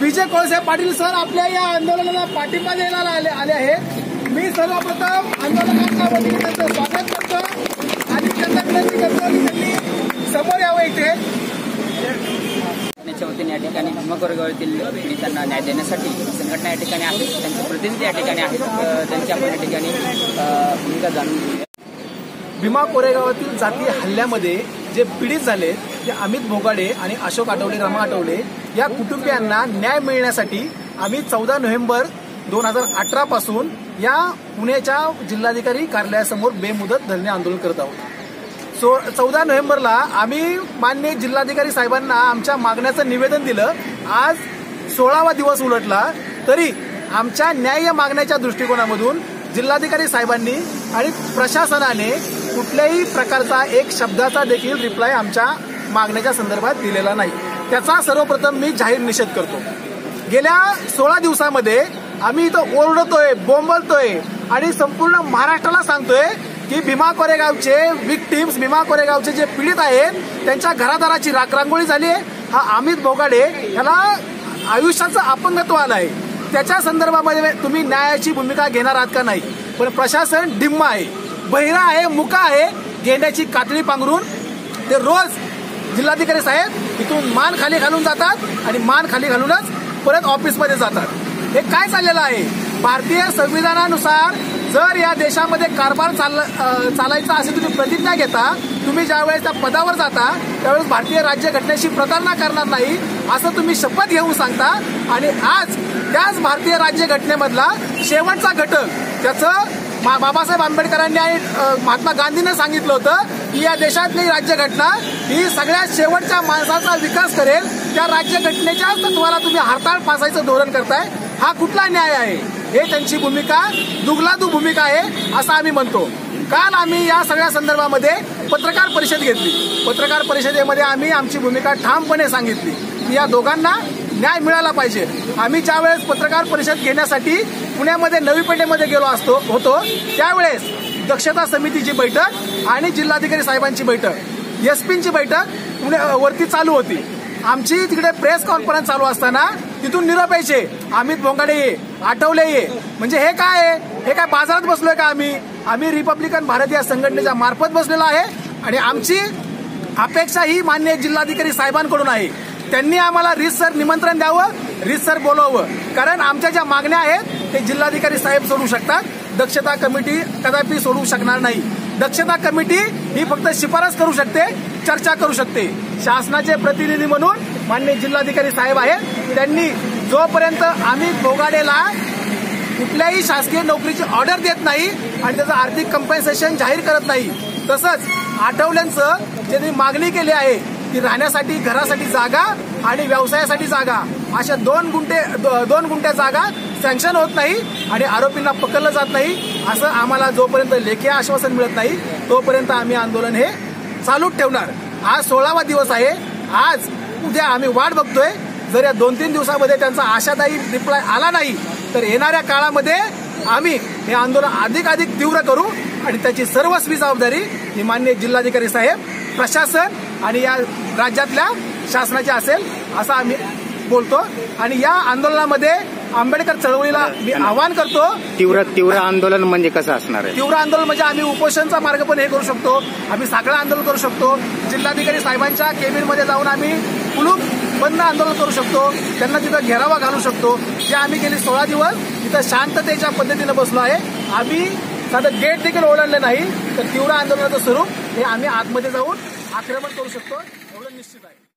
विजय Kolse Patil sir आपल्या या आंदोलनाला पाठिंबा द्यायला आले आले आहेत. मी सर्वप्रथम आंदोलकांच्या वतीने त्यांचं स्वागत करतो आणि त्यांना विनंती करतो की त्यांनी समोर यावं इथे. वतीने या ठिकाणी भीमा कोरेगावातील पीडितांना न्याय देण्यासाठी संघटना या ठिकाणी आहेत. त्यांचे प्रतिनिधी या ठिकाणी आहेत. त्यांची आपण या ठिकाणी भूमिका जाणून घेऊया. भीमा कोरेगावातील जाती हल्ल्यामध्ये जे पीडित झाले ते अमित भोगाडे आणि अशोक आठवले रमा आठवले या कुटुंबियांना न्याय मिळण्यासाठी आम्ही चौदा नोव्हेंबर दोन हजार अठरा पासून या पुण्याच्या जिल्हाधिकारी कार्यालयासमोर बेमुदत धरणे आंदोलन करत आहोत. सो चौदा नोव्हेंबरला आम्ही मान्य जिल्हाधिकारी साहेबांना आमच्या मागण्याचं निवेदन दिलं. आज सोळावा दिवस उलटला तरी आमच्या न्याय मागण्याच्या दृष्टिकोनामधून जिल्हाधिकारी साहेबांनी आणि प्रशासनाने कुठल्याही प्रकारचा एक शब्दाचा देखील रिप्लाय आमच्या मागण्याच्या संदर्भात दिलेला नाही. त्याचा सर्वप्रथम मी जाहीर निषेध करतो. गेल्या सोळा दिवसामध्ये आम्ही इथं ओरडतोय बोंबलतोय आणि संपूर्ण महाराष्ट्राला सांगतोय की भीमा कोरेगावचे विक्टिम्स भीमा कोरेगावचे जे पीडित आहेत त्यांच्या घरादाराची राखरांगोळी झाली आहे. हा अमित बोगाडे याला आयुष्याचं अपंगत्व आलं आहे त्याच्या संदर्भामध्ये तुम्ही न्यायाची भूमिका घेणार आहात का नाही? पण प्रशासन डिम्म आहे बहिरा आहे मुका आहे गेंड्याची कातडी पांघरून ते रोज जिल्हाधिकारी साहेब इथून मान खाली घालून जातात आणि मान खाली घालूनच परत ऑफिसमध्ये जातात. हे काय चाललेलं आहे? भारतीय संविधानानुसार जर या देशामध्ये कारभार चाल चालायचा असेल तुम्ही प्रतिज्ञा घेता तुम्ही ज्यावेळेस त्या पदावर जाता त्यावेळेस भारतीय राज्यघटनेशी प्रतारणा करणार नाही असं तुम्ही शपथ घेऊन सांगता आणि आज त्याच भारतीय राज्यघटनेमधला शेवटचा घटक त्याचं बाबासाहेब आंबेडकरांनी आणि महात्मा गांधीनं सांगितलं होतं की या देशातली राज्यघटना ही सगळ्यात शेवटच्या माणसाचा विकास करेल. त्या राज्यघटनेच्या तत्वाला तुम्ही हरताळ फासायचं धोरण करताय. हा कुठला न्याय आहे? हे त्यांची भूमिका दुगलादू भूमिका आहे असं आम्ही म्हणतो. काल आम्ही या सगळ्या संदर्भामध्ये पत्रकार परिषद घेतली. पत्रकार परिषदेमध्ये आम्ही आमची भूमिका ठामपणे सांगितली. की या दोघांना न्याय मिळाला पाहिजे. आम्ही ज्या वेळेस पत्रकार परिषद घेण्यासाठी पुण्यामध्ये नवी पेठेमध्ये गेलो असतो होतो त्यावेळेस दक्षता समितीची बैठक आणि जिल्हाधिकारी साहेबांची बैठक एसपींची बैठक पुणे वरती चालू होती. आमची तिकडे प्रेस कॉन्फरन्स चालू असताना तिथून निरोप यायचे अमित भोंगाडे ये आठवले ये. म्हणजे हे काय आहे? हे काय बाजारात बसलोय का आम्ही? आम्ही रिपब्लिकन भारत या संघटनेच्या मार्फत बसलेलो आहे आणि आमची अपेक्षा ही मान्य जिल्हाधिकारी साहेबांकडून आहे. त्यांनी आम्हाला रीतसर निमंत्रण द्यावं रीतसर बोलवावं. कारण आमच्या ज्या मागण्या आहेत ते जिल्हाधिकारी साहेब सोडू शकतात. दक्षता कमिटी कदापि सोडू शकणार नाही. दक्षता कमिटी ही फक्त शिफारस करू शकते चर्चा करू शकते. शासनाचे प्रतिनिधी म्हणून मान्य जिल्हाधिकारी साहेब आहेत. त्यांनी जोपर्यंत आम्ही बोगाडेला कुठल्याही शासकीय नोकरीची ऑर्डर देत नाही आणि त्याचं आर्थिक कंपन्सेशन जाहीर करत नाही तसंच आठवल्यांचं ज्यांनी त्यांनी मागणी केली आहे की राहण्यासाठी घरासाठी जागा आणि व्यवसायासाठी जागा. अशा दोन गुंठे दो- दोन गुंठ्या जागा सँक्शन होत नाही आणि आरोपींना पकडलं जात नाही असं आम्हाला जोपर्यंत लेखी आश्वासन मिळत नाही तोपर्यंत आम्ही आंदोलन हे चालूच ठेवणार. आज सोळावा दिवस आहे. आज उद्या आम्ही वाट बघतोय. जर या दोन तीन दिवसामध्ये त्यांचा आशादायी रिप्लाय आला नाही तर येणाऱ्या काळामध्ये आम्ही हे आंदोलन अधिक अधिक तीव्र करू आणि त्याची सर्वस्वी जबाबदारी ही मान्य जिल्हाधिकारी साहेब प्रशासन आणि या राज्यातल्या शासनाची असेल असं आम्ही बोलतो. आणि या आंदोलनामध्ये आंबेडकर चळवळीला मी आवाहन करतो. तीव्र तीव्र आंदोलन म्हणजे कसं असणार आहे? तीव्र आंदोलन म्हणजे आम्ही उपोषणचा मार्ग पण हे करू शकतो. आम्ही साखळा आंदोलन करू शकतो. जिल्हाधिकारी साहेबांच्या केबिनमध्ये जाऊन आम्ही कुलूप बंद आंदोलन करू शकतो. त्यांना तिथं घेरावा घालू शकतो. जे आम्ही गेली सोळा दिवस तिथं शांततेच्या पद्धतीनं बसलो आहे. आम्ही साधं गेट देखील ओलांडले नाही. तर तीव्र आंदोलनाचं स्वरूप हे आम्ही आतमध्ये जाऊन आक्रमण करू शकतो एवढं निश्चित आहे.